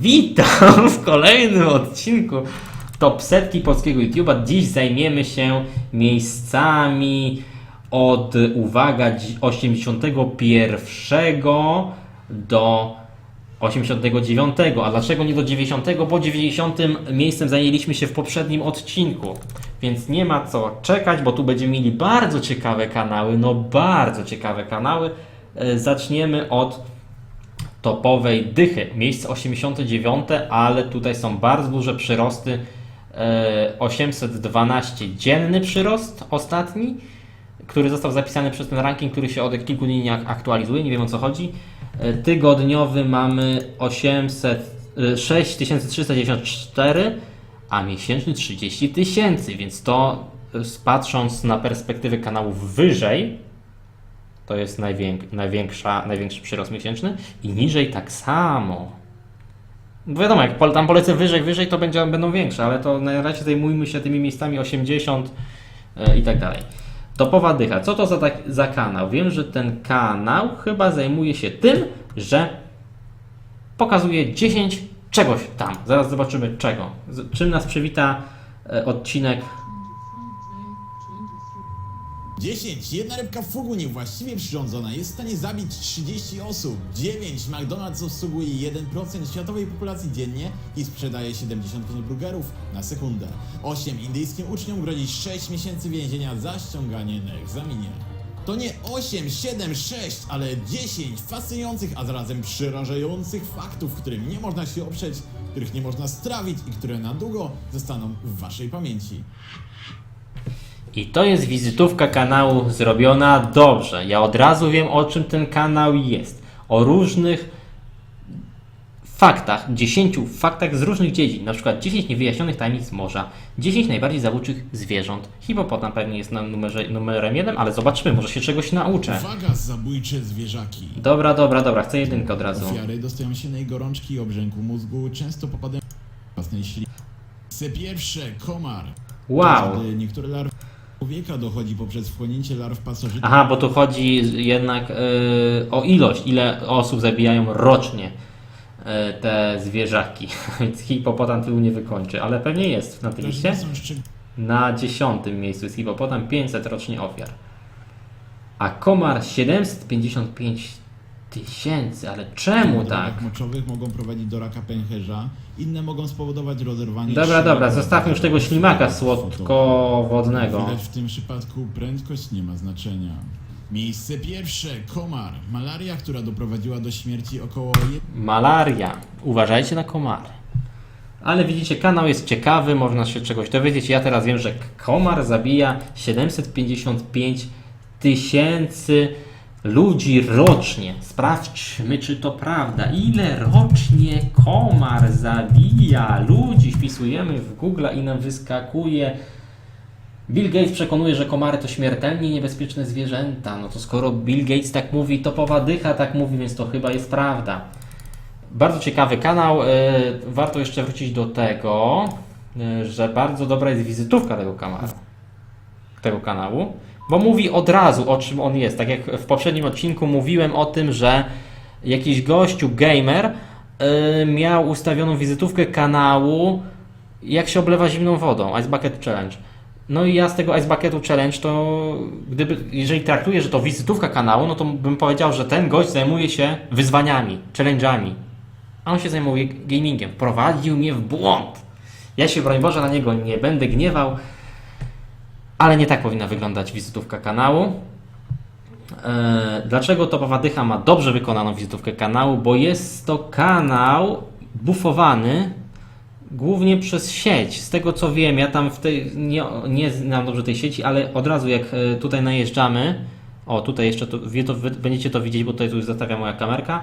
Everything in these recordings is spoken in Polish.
Witam w kolejnym odcinku Top Setki Polskiego YouTube'a. Dziś zajmiemy się miejscami od, uwaga, dzi- 81 do 89. A dlaczego nie do 90? Bo 90 miejscem zajęliśmy się w poprzednim odcinku. Więc nie ma co czekać, bo tu będziemy mieli bardzo ciekawe kanały. No bardzo ciekawe kanały. E, Zaczniemy od topowej dychy. Miejsce 89, ale tutaj są bardzo duże przyrosty. E, 812 dzienny przyrost ostatni, który został zapisany przez ten ranking, który się od kilku dni aktualizuje, nie wiem o co chodzi. E, Tygodniowy mamy 800, e, 6394, a miesięczny 30 tysięcy, więc to e, patrząc na perspektywę kanałów wyżej, to jest najwięk, największa, największy przyrost miesięczny i niżej tak samo. Bo wiadomo, jak tam polecę wyżej, wyżej, to będzie, będą większe, ale to na razie zajmujmy się tymi miejscami 80 e, i tak dalej. Topowa dycha. Co to za, tak, za kanał? Wiem, że ten kanał chyba zajmuje się tym, że pokazuje 10 czegoś tam. Zaraz zobaczymy czego. Z, czym nas przywita e, odcinek 10. Jedna rybka fugu niewłaściwie przyrządzona jest w stanie zabić 30 osób. 9. McDonald's obsługuje 1% światowej populacji dziennie i sprzedaje 75 burgerów na sekundę. 8. Indyjskim uczniom grozi 6 miesięcy więzienia za ściąganie na egzaminie. To nie 8, 7, 6, ale 10 fascynujących, a zarazem przerażających faktów, którym nie można się oprzeć, których nie można strawić i które na długo zostaną w waszej pamięci. I to jest wizytówka kanału zrobiona dobrze. Ja od razu wiem, o czym ten kanał jest. O różnych faktach, 10 faktach z różnych dziedzin. Na przykład 10 niewyjaśnionych tajemnic morza, 10 najbardziej zabójczych zwierząt. Hipopotam pewnie jest na numerze, numerem 1, ale zobaczmy, może się czegoś nauczę. Uwaga, zabójcze zwierzaki. Dobra, dobra, dobra, chcę jedynkę od razu. Ofiary dostają silnej gorączki i obrzęku mózgu, często popadają w własnej ślinie. Miejsce pierwsze, komar. Wow. Niektóre larwy człowieka dochodzi poprzez wchłonięcie larw pasożytów. Aha, bo tu chodzi jednak yy, o ilość, ile osób zabijają rocznie yy, te zwierzaki. Więc hipopotam tyłu nie wykończy, ale pewnie jest na tej liście. Są Na dziesiątym miejscu jest hipopotam 500 rocznie ofiar. A komar 755 tysięcy, ale czemu w tak? drogach moczowych mogą prowadzić do raka pęcherza, inne mogą spowodować rozerwanie Dobra, dobra, zostawmy już tego ślimaka słodkowodnego. Widać w tym przypadku prędkość nie ma znaczenia. Miejsce pierwsze, komar. Malaria, która doprowadziła do śmierci około Malaria. Uważajcie na komary. Ale widzicie, kanał jest ciekawy, można się czegoś dowiedzieć. Ja teraz wiem, że komar zabija 755 tysięcy ludzi rocznie. Sprawdźmy, czy to prawda. Ile rocznie komar zabija ludzi? Wpisujemy w Google i nam wyskakuje. Bill Gates przekonuje, że komary to śmiertelnie niebezpieczne zwierzęta. No to skoro Bill Gates tak mówi, to powadycha tak mówi, więc to chyba jest prawda. Bardzo ciekawy kanał. e, Warto jeszcze wrócić do tego, e, że bardzo dobra jest wizytówka tego. Tego kanału, bo mówi od razu o czym on jest. Tak jak w poprzednim odcinku mówiłem o tym, że jakiś gościu gamer e, miał ustawioną wizytówkę kanału, jak się oblewa zimną wodą. Ice Bucket Challenge. No i ja z tego Ice Bucketu Challenge to, gdyby, jeżeli traktuję, że to wizytówka kanału, no to bym powiedział, że ten gość zajmuje się wyzwaniami, challenge'ami. A on się zajmuje gamingiem. Wprowadził mnie w błąd. Ja się, broń Boże, na niego nie będę gniewał, ale nie tak powinna wyglądać wizytówka kanału. Eee, Dlaczego Topowa Dycha ma dobrze wykonaną wizytówkę kanału? Bo jest to kanał bufowany głównie przez sieć. Z tego co wiem, ja tam w tej, nie, nie znam dobrze tej sieci, ale od razu jak e, tutaj najeżdżamy, o tutaj jeszcze to, to, będziecie to widzieć, bo tutaj tu już zastawia moja kamerka,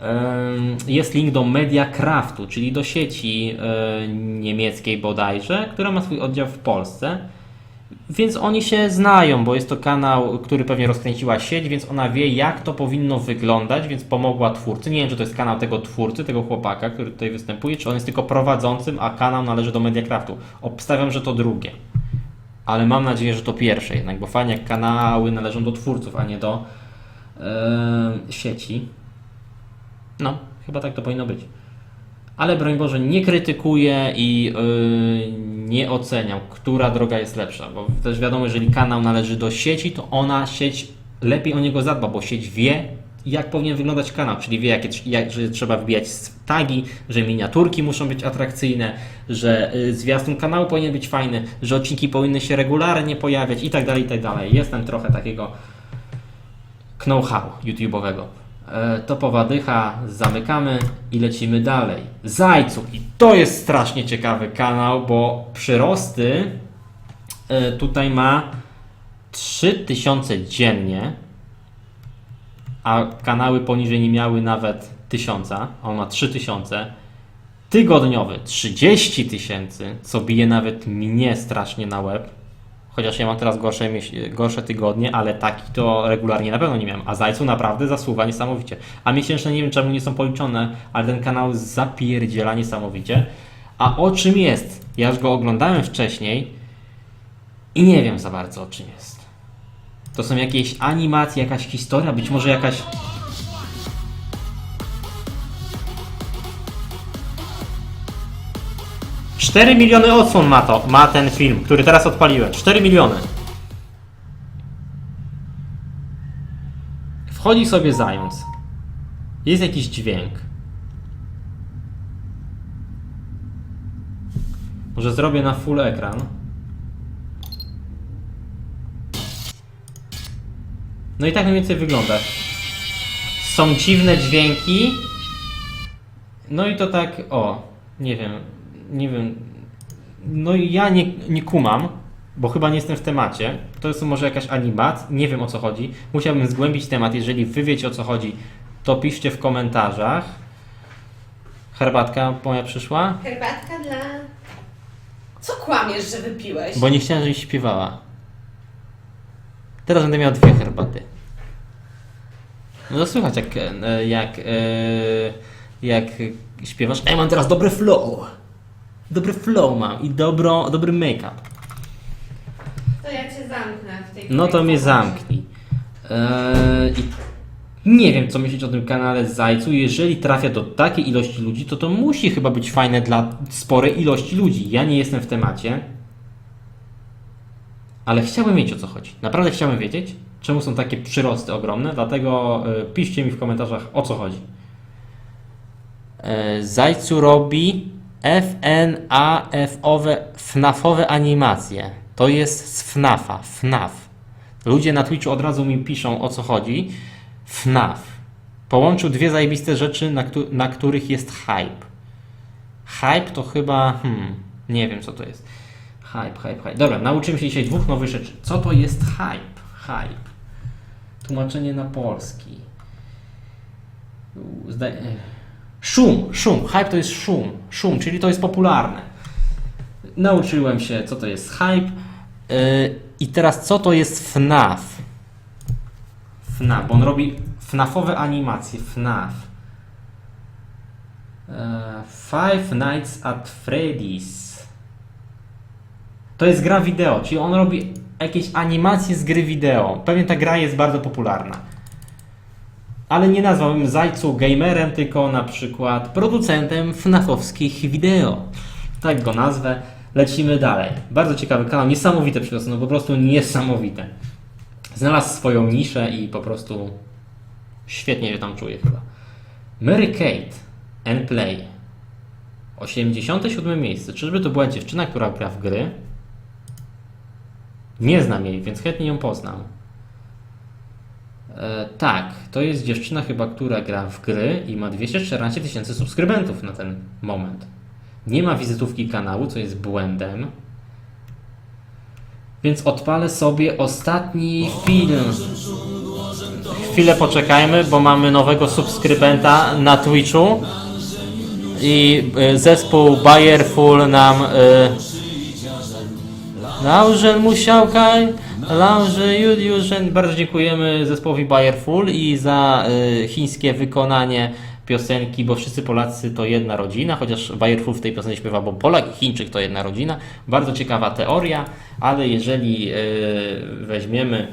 em, jest link do Mediacraftu, czyli do sieci e, niemieckiej bodajże, która ma swój oddział w Polsce. Więc oni się znają, bo jest to kanał, który pewnie rozkręciła sieć, więc ona wie, jak to powinno wyglądać, więc pomogła twórcy. Nie wiem, czy to jest kanał tego twórcy, tego chłopaka, który tutaj występuje, czy on jest tylko prowadzącym, a kanał należy do Mediacraftu. Obstawiam, że to drugie. Ale mam nadzieję, że to pierwsze jednak, bo fajnie jak kanały należą do twórców, a nie do e, sieci. No, chyba tak to powinno być. ale broń Boże nie krytykuję i yy, nie oceniam, która droga jest lepsza, bo też wiadomo, jeżeli kanał należy do sieci, to ona sieć lepiej o niego zadba, bo sieć wie, jak powinien wyglądać kanał, czyli wie, jakie, jak, że trzeba wbijać tagi, że miniaturki muszą być atrakcyjne, że y, zwiastun kanału powinien być fajny, że odcinki powinny się regularnie pojawiać i tak dalej, i tak dalej. Jestem trochę takiego know-how YouTube'owego. E, topowa dycha, zamykamy i lecimy dalej. Zajców. I to jest strasznie ciekawy kanał, bo przyrosty e, tutaj ma 3000 dziennie, a kanały poniżej nie miały nawet 1000, a on ma 3000. Tygodniowy 30 tysięcy, co bije nawet mnie strasznie na łeb. Chociaż ja mam teraz gorsze, gorsze tygodnie, ale taki to regularnie na pewno nie miałem. A Zajcu naprawdę zasuwa niesamowicie. A miesięczne nie wiem czemu nie są policzone, ale ten kanał zapierdziela niesamowicie. A o czym jest? Ja już go oglądałem wcześniej i nie wiem za bardzo o czym jest. To są jakieś animacje, jakaś historia, być może jakaś... Cztery miliony odsłon ma to, ma ten film, który teraz odpaliłem. 4 miliony. Wchodzi sobie zając. Jest jakiś dźwięk. Może zrobię na full ekran. No i tak mniej więcej wygląda. Są dziwne dźwięki. No i to tak, o, nie wiem, nie wiem. No i ja nie, nie kumam, bo chyba nie jestem w temacie. To jest może jakaś animat, nie wiem o co chodzi. Musiałbym zgłębić temat. Jeżeli wy wiecie o co chodzi, to piszcie w komentarzach. Herbatka moja przyszła, Herbatka dla... Co kłamiesz, że wypiłeś? bo nie chciałem, żebyś śpiewała. Teraz będę miał dwie herbaty. No to słychać jak, e, jak, e, jak śpiewasz. Ej, mam teraz dobry flow. Dobry flow mam i dobro, dobry make-up. To ja cię zamknę w tej No to mnie zamknij. Eee, i nie wiem, co myśleć o tym kanale Zajcu. Jeżeli trafia do takiej ilości ludzi, to to musi chyba być fajne dla sporej ilości ludzi. Ja nie jestem w temacie, ale chciałbym wiedzieć o co chodzi. Naprawdę chciałbym wiedzieć, czemu są takie przyrosty ogromne, dlatego e, piszcie mi w komentarzach o co chodzi. E, Zajcu robi FNAF-owe, FNAF-owe animacje. To jest z FNAF-a, FNAF. Ludzie na Twitchu od razu mi piszą o co chodzi. FNAF. Połączył dwie zajebiste rzeczy, na, któ- na których jest hype. Hype to chyba. Hmm, nie wiem co to jest. Hype, hype, hype. Dobra, nauczymy się dzisiaj dwóch nowych rzeczy. Co to jest hype? Hype. Tłumaczenie na polski. Zda... Szum, szum. Hype to jest szum. Szum, czyli to jest popularne. Nauczyłem się, co to jest hype. Yy, I teraz, co to jest FNAF? FNAF, bo on robi FNAFowe animacje. FNAF. Yy, Five Nights at Freddy's. To jest gra wideo, czyli on robi jakieś animacje z gry wideo. Pewnie ta gra jest bardzo popularna. Ale nie nazwałbym Zajcu gamerem, tylko na przykład producentem FNAFowskich wideo. Tak go nazwę. Lecimy dalej. Bardzo ciekawy kanał, niesamowite przyrosty, no po prostu niesamowite. Znalazł swoją niszę i po prostu świetnie się tam czuje chyba. Mary Kate and Play. 87 miejsce. Czyżby to była dziewczyna, która gra w gry? Nie znam jej, więc chętnie ją poznam. E, tak, to jest dziewczyna chyba, która gra w gry i ma 214 tysięcy subskrybentów na ten moment. Nie ma wizytówki kanału, co jest błędem. Więc odpalę sobie ostatni film. Chwilę poczekajmy, bo mamy nowego subskrybenta na Twitchu. I e, zespół Bayerful nam. E, Laużen Musiałkaj, Lauże Juliuszyn. Bardzo dziękujemy zespołowi Bayerful i za y, chińskie wykonanie piosenki, bo wszyscy Polacy to jedna rodzina, chociaż Bayerful w tej piosence śpiewa, bo Polak i Chińczyk to jedna rodzina. Bardzo ciekawa teoria, ale jeżeli y, weźmiemy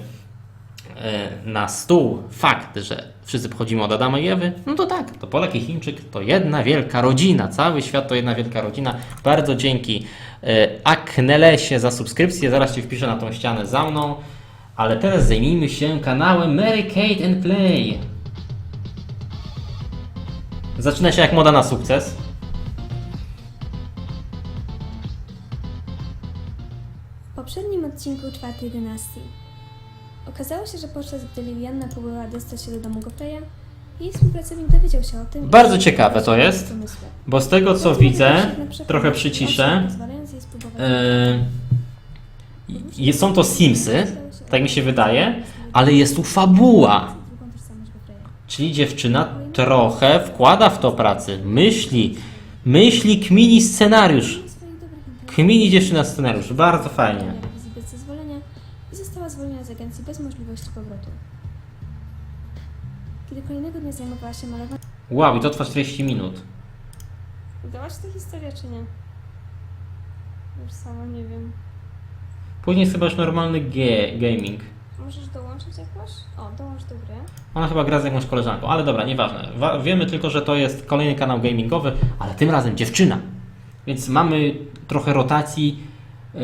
na stół fakt, że wszyscy pochodzimy od Adama i Ewy, no to tak, to Polak i Chińczyk to jedna wielka rodzina. Cały świat to jedna wielka rodzina. Bardzo dzięki e, Aknelesie za subskrypcję. Zaraz Ci wpiszę na tą ścianę za mną. Ale teraz zajmijmy się kanałem Mary Kate and Play. Zaczyna się jak moda na sukces. W poprzednim odcinku czwartej dynastii okazało się, że podczas gdy Lilianna próbowała dostać się do domu Gofreya, jej współpracownik dowiedział się o tym. Bardzo ciekawe to jest. Bo z tego co Zaczął widzę, na trochę osób, przyciszę. pozwalając jej spróbować- Yy, są to Simsy, tak mi się wydaje, ale jest tu fabuła. Drugą tożsamość Gofreya. Czyli dziewczyna trochę wkłada w to pracy. Myśli, myśli, kmini scenariusz. Swoich dobrych intencji, Kmini dziewczyna scenariusz. Bardzo fajnie. Powrotu. Kiedy kolejnego dnia zajmowała się malowaniem, Wow, i to trwa 40 minut. Udała się ta historia, czy nie? Już sama nie wiem. Później jest chyba już normalny ge- gaming. Możesz dołączyć jakoś? O, dołącz do gry. Ona chyba gra z jakąś koleżanką, ale dobra, nieważne. Wa- wiemy tylko, że to jest kolejny kanał gamingowy, ale tym razem dziewczyna. Więc mamy trochę rotacji yy,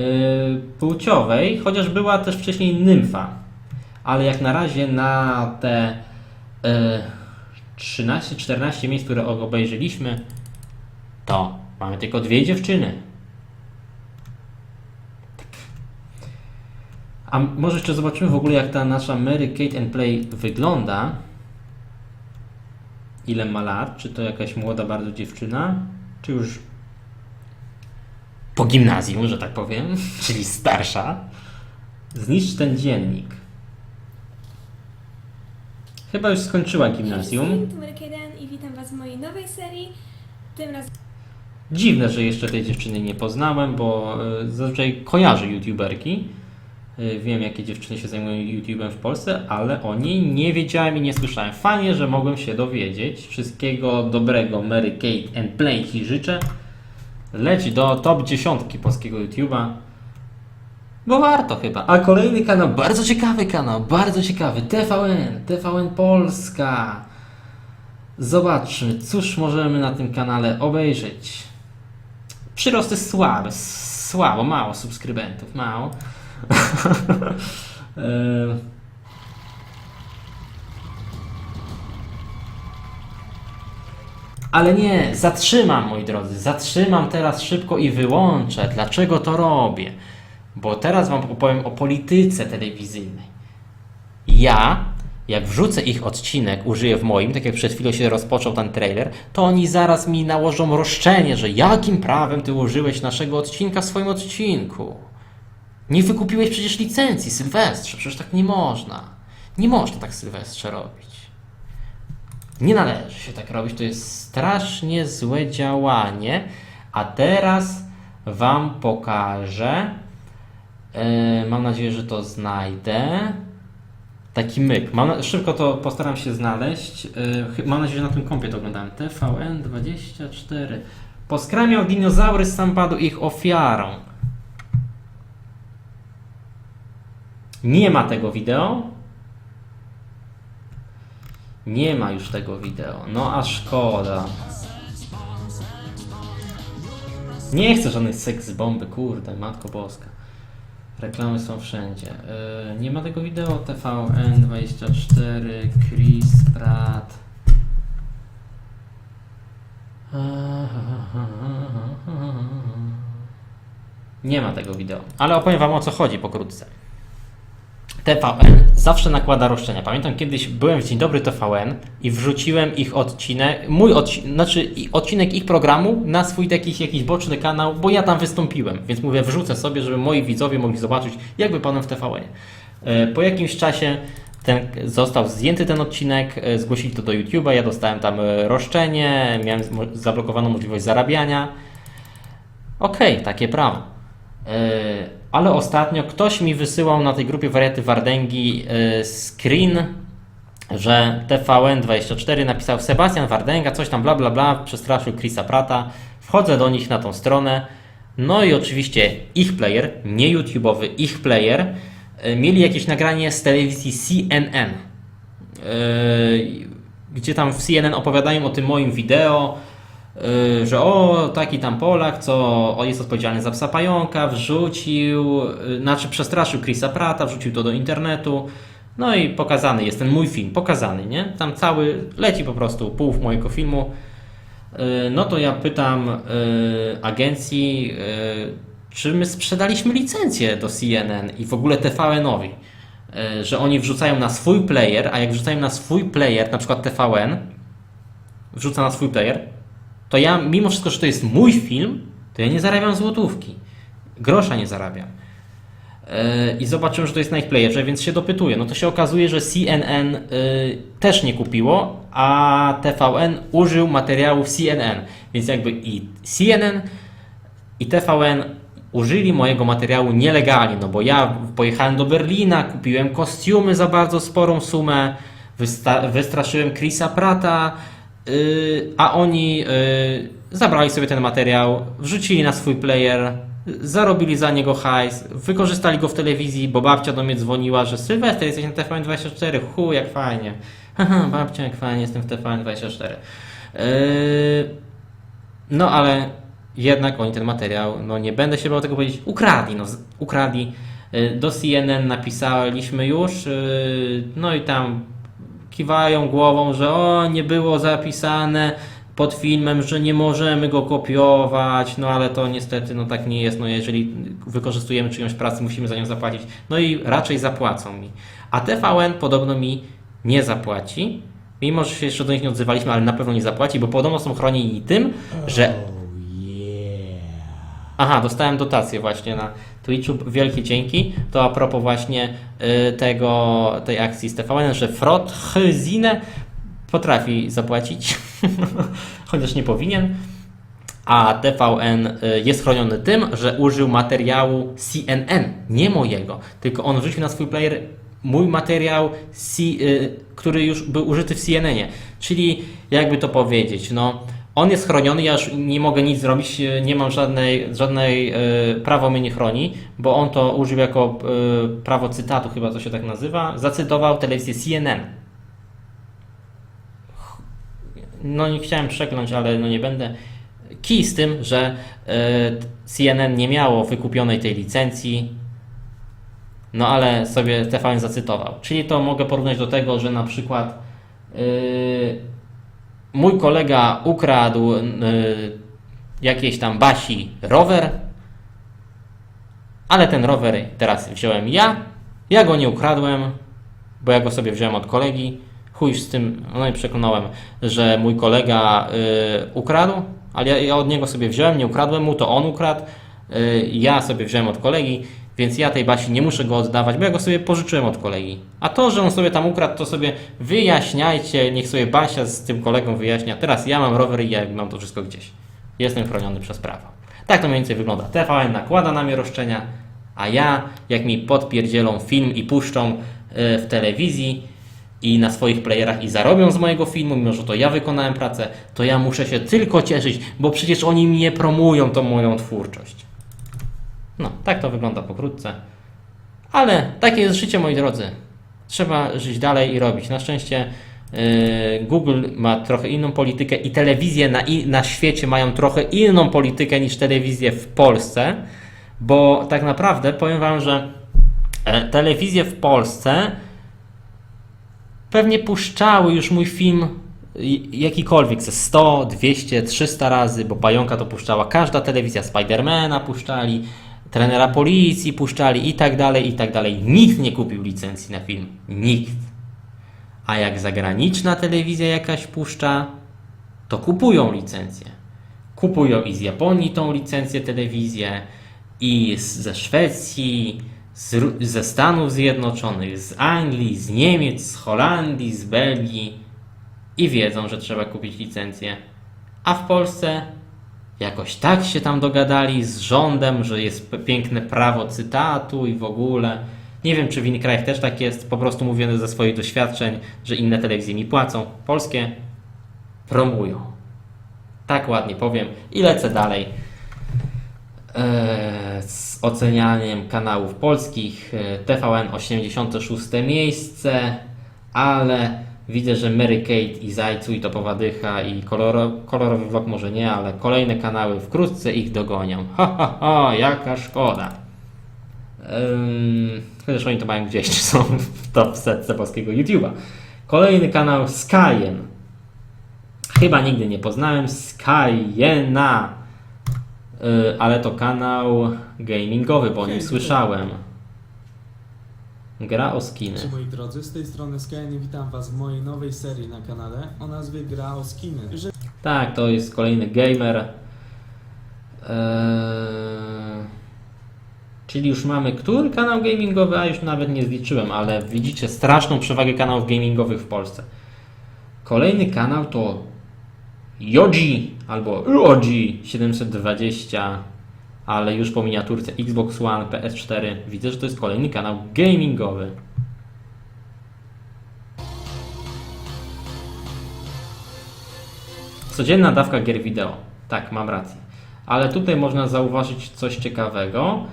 płciowej, chociaż była też wcześniej nymfa. Ale jak na razie na te yy, 13-14 miejsc, które obejrzeliśmy, to mamy tylko dwie dziewczyny. A może jeszcze zobaczymy w ogóle, jak ta nasza Mary Kate and Play wygląda. Ile ma lat? Czy to jakaś młoda bardzo dziewczyna? Czy już po gimnazjum, że tak powiem, czyli starsza? Zniszcz ten dziennik. Chyba już skończyła gimnazjum. Tu i witam Was w mojej nowej serii. Tym razem Dziwne, że jeszcze tej dziewczyny nie poznałem, bo y, zazwyczaj kojarzę youtuberki. Y, Wiem, jakie dziewczyny się zajmują YouTube'em w Polsce, ale o niej nie wiedziałem i nie słyszałem. Fajnie, że mogłem się dowiedzieć. Wszystkiego dobrego Mary Kate and Play Ci życzę. Leć do top 10 polskiego YouTube'a. Bo warto chyba. A kolejny kanał, bardzo ciekawy kanał, bardzo ciekawy. TVN, TVN Polska. Zobaczmy, cóż możemy na tym kanale obejrzeć. Przyrost jest słaby, słabo, mało subskrybentów, mało. Em. Ale nie, zatrzymam, moi drodzy, zatrzymam teraz szybko i wyłączę. Dlaczego to robię? Bo teraz Wam opowiem o polityce telewizyjnej. Ja, jak wrzucę ich odcinek, użyję w moim, tak jak przed chwilą się rozpoczął ten trailer, to oni zaraz mi nałożą roszczenie, że jakim prawem ty użyłeś naszego odcinka w swoim odcinku? Nie wykupiłeś przecież licencji, Sylwestrze, przecież tak nie można. Nie można tak Sylwestrze robić. Nie należy się tak robić, to jest strasznie złe działanie. A teraz Wam pokażę. Yy, mam nadzieję, że to znajdę. Taki myk. Mam szybko to postaram się znaleźć. Chy- mam nadzieję, że na tym kompie to oglądałem. TVN24. Poskramiał dinozaury z Sambadu ich ofiarą. Nie ma tego wideo. Nie ma już tego wideo. No a szkoda. Nie chcę żadnych seks bomby, kurde, matko boska. Reklamy są wszędzie. Yy, nie ma tego wideo. TVN24, Chris Pratt. Nie ma tego wideo, ale opowiem Wam o co chodzi pokrótce. TVN zawsze nakłada roszczenia. Pamiętam kiedyś byłem w Dzień Dobry TVN i wrzuciłem ich odcinek, mój odcinek, znaczy odcinek ich programu na swój jakiś, jakiś boczny kanał, bo ja tam wystąpiłem, więc mówię, wrzucę sobie, żeby moi widzowie mogli zobaczyć, jak wypadłem w TVN. E, Po jakimś czasie ten, został zdjęty ten odcinek, e, zgłosili to do YouTube'a, ja dostałem tam e, roszczenie, miałem zablokowaną możliwość zarabiania. Okej, takie prawo. Ale ostatnio ktoś mi wysyłał na tej grupie Wariaty Wardęgi yy, screen, że TVN24 napisał Sebastian Wardęga, coś tam bla bla bla, przestraszył Chrisa Prata. Wchodzę do nich na tą stronę. No i oczywiście ich player, nie YouTube'owy, ich player e, mieli jakieś nagranie z telewizji CNN, e, gdzie tam w CNN opowiadają o tym moim wideo, że o, taki tam Polak, co o, jest odpowiedzialny za psa pająka, wrzucił, e, znaczy przestraszył Chrisa Prata, wrzucił to do internetu. No i pokazany jest ten mój film, pokazany, nie? Tam cały leci po prostu pół mojego filmu. E, No to ja pytam agencji, czy my sprzedaliśmy licencję do CNN i w ogóle TVN-owi, że oni wrzucają na swój player, a jak wrzucają na swój player, na przykład TVN, wrzuca na swój player, to ja mimo wszystko, że to jest mój film, to ja nie zarabiam złotówki. Grosza nie zarabiam. E, I zobaczyłem, że to jest na ich playerze, więc się dopytuję. No to się okazuje, że CNN y, też nie kupiło, a TVN użył materiałów CNN. Więc jakby i CNN i TVN użyli mojego materiału nielegalnie, no bo ja pojechałem do Berlina, kupiłem kostiumy za bardzo sporą sumę, wystraszyłem Chrisa Prata, a oni yy, zabrali sobie ten materiał, wrzucili na swój player, zarobili za niego hajs, wykorzystali go w telewizji, bo babcia do mnie dzwoniła, że Sylwester jesteś na TVN24, hu, jak fajnie. Babcia, jak fajnie, jestem w TVN24. Yy, no ale jednak oni ten materiał, no nie będę się bał tego powiedzieć, ukradli, no ukradli. Y, Do CNN napisaliśmy już, y, no i tam kiwają głową, że o, nie było zapisane pod filmem, że nie możemy go kopiować, no ale to niestety no tak nie jest, no jeżeli wykorzystujemy czyjąś pracę, musimy za nią zapłacić, no i raczej zapłacą mi. A TVN podobno mi nie zapłaci, mimo że się jeszcze do nich nie odzywaliśmy, ale na pewno nie zapłaci, bo podobno są chronieni tym, że Aha, dostałem dotację właśnie na Twitchu. Wielkie dzięki. To a propos właśnie y, tego, tej akcji z TVN, że Frot Hzine potrafi zapłacić, chociaż nie powinien. A TVN y, jest chroniony tym, że użył materiału CNN, nie mojego, tylko on wrzucił na swój player mój materiał, y, który już był użyty w CNN-ie. Czyli jakby to powiedzieć, no on jest chroniony, ja już nie mogę nic zrobić, nie mam żadnej, żadnej y, prawo mnie nie chroni, bo on to użył jako y, prawo cytatu, chyba to się tak nazywa, zacytował telewizję CNN. No nie chciałem przekląć, ale no nie będę. Kij z tym, że y, CNN nie miało wykupionej tej licencji, no ale sobie TVN zacytował. Czyli to mogę porównać do tego, że na przykład y, mój kolega ukradł y, jakiejś tam Basi rower, ale ten rower teraz wziąłem ja. Ja go nie ukradłem, bo ja go sobie wziąłem od kolegi. Chuj z tym, no i przekonałem, że mój kolega y, ukradł, ale ja, ja od niego sobie wziąłem, nie ukradłem mu, to on ukradł. Y, ja sobie wziąłem od kolegi, więc ja tej Basi nie muszę go oddawać, bo ja go sobie pożyczyłem od kolegi. A to, że on sobie tam ukradł, to sobie wyjaśniajcie, niech sobie Basia z tym kolegą wyjaśnia. Teraz ja mam rower i ja mam to wszystko gdzieś. Jestem chroniony przez prawo. Tak to mniej więcej wygląda. TVN nakłada na mnie roszczenia, a ja, jak mi podpierdzielą film i puszczą y, w telewizji i na swoich playerach i zarobią z mojego filmu, mimo że to ja wykonałem pracę, to ja muszę się tylko cieszyć, bo przecież oni mnie promują tą moją twórczość. No, tak to wygląda pokrótce. Ale takie jest życie, moi drodzy. Trzeba żyć dalej i robić. Na szczęście yy, Google ma trochę inną politykę i telewizje na, i, na świecie mają trochę inną politykę niż telewizje w Polsce, bo tak naprawdę powiem Wam, że e, telewizje w Polsce pewnie puszczały już mój film i- jakikolwiek ze 100, 200, 300 razy, bo Pająka to puszczała każda telewizja, Spidermana puszczali, trenera policji puszczali i tak dalej, i tak dalej. Nikt nie kupił licencji na film. Nikt. A jak zagraniczna telewizja jakaś puszcza, to kupują licencję. Kupują i z Japonii tą licencję telewizję, i z, ze Szwecji, z, ze Stanów Zjednoczonych, z Anglii, z Niemiec, z Holandii, z Belgii i wiedzą, że trzeba kupić licencję. A w Polsce jakoś tak się tam dogadali z rządem, że jest piękne prawo cytatu i w ogóle. Nie wiem, czy w innych krajach też tak jest. Po prostu mówię ze swoich doświadczeń, że inne telewizje mi płacą. Polskie promują. Tak ładnie powiem i lecę dalej. e, z ocenianiem kanałów polskich. E, TVN 86 miejsce, ale widzę, że Mary Kate i Zajcu i Topowa Dycha i koloro, kolorowy vlog może nie, ale kolejne kanały wkrótce ich dogonią. Ha, ha, ha, jaka szkoda. Ym, chociaż oni to mają gdzieś, czy są w top setce polskiego YouTube'a. Kolejny kanał Skyen. Chyba nigdy nie poznałem Skyena, yy, ale to kanał gamingowy, bo o nim słyszałem. Gra o skiny. Cześć moi drodzy, z tej strony Skyne i witam was w mojej nowej serii na kanale o nazwie Gra o skiny. Jeżeli Tak, to jest kolejny gamer. Eee, czyli już mamy który kanał gamingowy, a już nawet nie zliczyłem, ale widzicie straszną przewagę kanałów gamingowych w Polsce. Kolejny kanał to Yoji albo Yoji 720, ale już po miniaturce Xbox One, PS4. Widzę, że to jest kolejny kanał gamingowy. Codzienna dawka gier wideo. Tak, mam rację. Ale tutaj można zauważyć coś ciekawego,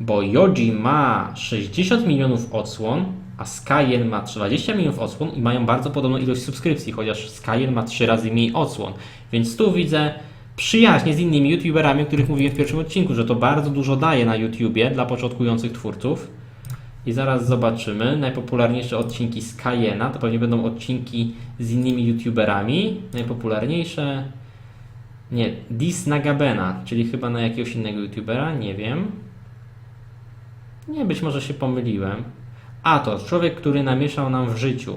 bo Yoji ma 60 milionów odsłon, a Skyen ma 20 milionów odsłon i mają bardzo podobną ilość subskrypcji, chociaż Skyen ma 3 razy mniej odsłon. Więc tu widzę przyjaźnie z innymi youtuberami, o których mówiłem w pierwszym odcinku, że to bardzo dużo daje na YouTubie dla początkujących twórców. I zaraz zobaczymy. Najpopularniejsze odcinki z Kayena to pewnie będą odcinki z innymi youtuberami. Najpopularniejsze. Nie, Dis Nagabena, czyli chyba na jakiegoś innego youtubera, nie wiem. Nie, być może się pomyliłem. A to człowiek, który namieszał nam w życiu.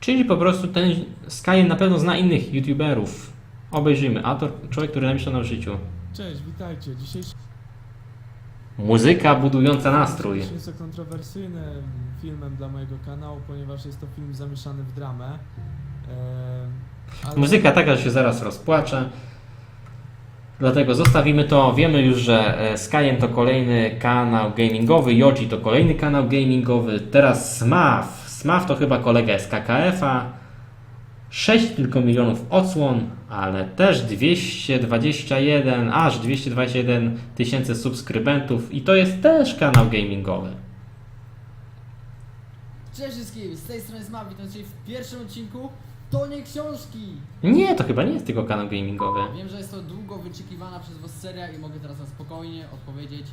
Czyli po prostu ten Skyen na pewno zna innych youtuberów. Obejrzyjmy. A to człowiek, który namieszał nam w życiu. Cześć, witajcie. Dzisiejszy Muzyka budująca nastrój. film jest kontrowersyjnym filmem dla mojego kanału, ponieważ jest to film zamieszany w dramę. Eee, ale- Muzyka taka, że się zaraz rozpłaczę. Dlatego zostawimy to. Wiemy już, że e, Skyen to kolejny kanał gamingowy, Yoji to kolejny kanał gamingowy. Teraz Smaf. Smaf to chyba kolega z KKF-a. 6 tylko milionów odsłon, ale też 221, aż 221 tysięcy subskrybentów i to jest też kanał gamingowy. Cześć wszystkim, z tej strony Smaw, witam Cię w pierwszym odcinku To nie książki! Nie, to chyba nie jest tylko kanał gamingowy. Wiem, że jest to długo wyczekiwana przez Was seria i mogę teraz na spokojnie odpowiedzieć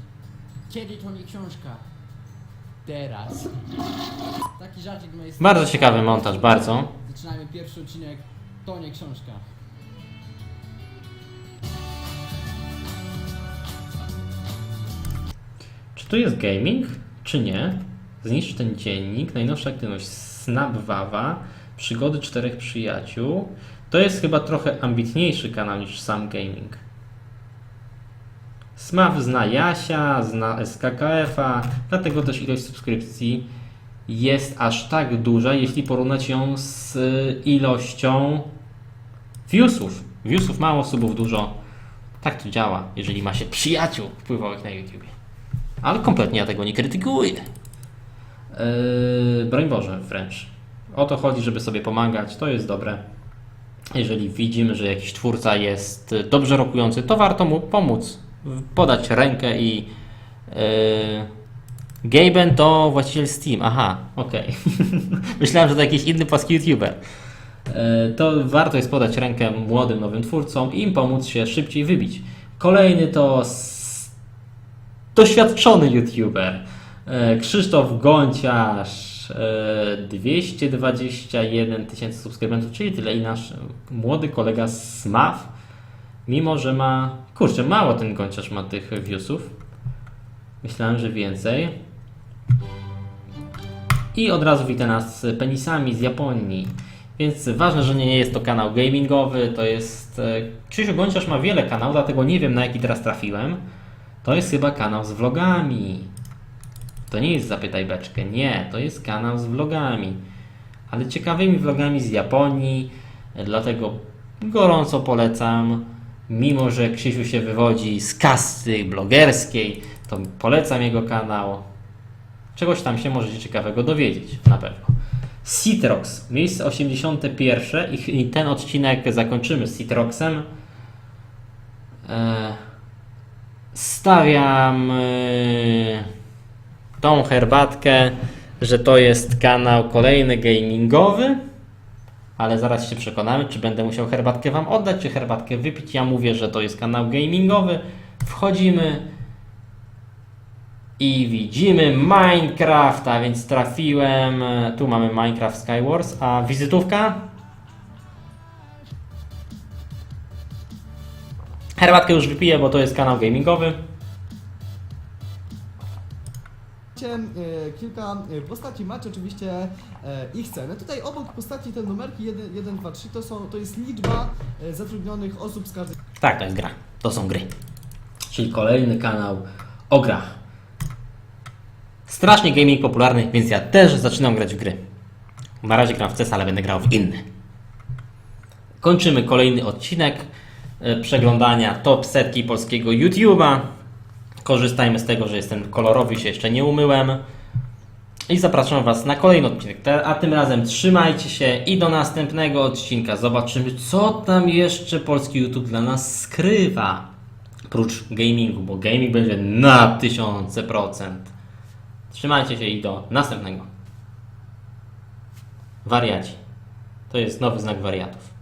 Kiedy to nie książka? Teraz. Taki żarcik z mojej strony. Bardzo ciekawy montaż, bardzo. Zaczynajmy pierwszy odcinek To nie książka. Czy tu jest gaming, czy nie? Zniszcz ten dziennik, najnowsza aktywność Snap Wawa, przygody czterech przyjaciół. To jest chyba trochę ambitniejszy kanał niż sam gaming. Smaf zna Jasia, zna SKKF-a, dlatego też ilość subskrypcji jest aż tak duża, jeśli porównać ją z ilością viewsów. Viewsów mało, subów dużo. Tak to działa, jeżeli ma się przyjaciół wpływowych na YouTubie. Ale kompletnie ja tego nie krytykuję. Yy, broń Boże, wręcz. O to chodzi, żeby sobie pomagać, to jest dobre. Jeżeli widzimy, że jakiś twórca jest dobrze rokujący, to warto mu pomóc. Podać rękę i. Yy, Gaben to właściciel Steam. Aha, okej. Myślałem, że to jakiś inny polski YouTuber. E, to warto jest podać rękę młodym, nowym twórcom i im pomóc się szybciej wybić. Kolejny to doświadczony YouTuber e, Krzysztof Gąciarz, e, 221 tysięcy subskrybentów, czyli tyle i nasz młody kolega Smaf, mimo że ma, kurczę, mało ten Gąciarz ma tych viewsów. Myślałem, że więcej. I od razu wita nas z penisami z Japonii. Więc ważne, że nie jest to kanał gamingowy, to jest... e, Krzysiu Gąciarz ma wiele kanałów, dlatego nie wiem na jaki teraz trafiłem. To jest chyba kanał z vlogami. To nie jest Zapytaj Beczkę, nie, to jest kanał z vlogami. Ale ciekawymi vlogami z Japonii, dlatego gorąco polecam. Mimo, że Krzysiu się wywodzi z kasty blogerskiej, to polecam jego kanał. Czegoś tam się możecie ciekawego dowiedzieć, na pewno. Citrox, miejsce 81 i, ten odcinek zakończymy z Citroxem. E, stawiam e, tą herbatkę, że to jest kanał kolejny gamingowy. Ale zaraz się przekonamy, czy będę musiał herbatkę Wam oddać, czy herbatkę wypić. Ja mówię, że to jest kanał gamingowy. Wchodzimy i widzimy Minecraft, a więc trafiłem. Tu mamy Minecraft Skywars, a wizytówka? Herbatkę już wypiję, bo to jest kanał gamingowy. Kilka e, postaci, macie oczywiście e, ich ceny. Tutaj obok postaci te numerki 1, 1 2, 3 to, są, to jest liczba e, zatrudnionych osób z każdej Tak, to jest gra. To są gry. Czyli kolejny kanał o grach. Strasznie gaming popularny, więc ja też zaczynam grać w gry. Na razie gram w CES, ale będę grał w inny. Kończymy kolejny odcinek e, przeglądania top setki polskiego YouTube'a. Korzystajmy z tego, że jestem kolorowy się jeszcze nie umyłem. I zapraszam Was na kolejny odcinek. A tym razem trzymajcie się i do następnego odcinka. Zobaczymy, co tam jeszcze polski YouTube dla nas skrywa. Prócz gamingu, bo gaming będzie na tysiące procent. Trzymajcie się i do następnego. Wariaci. To jest nowy znak wariatów.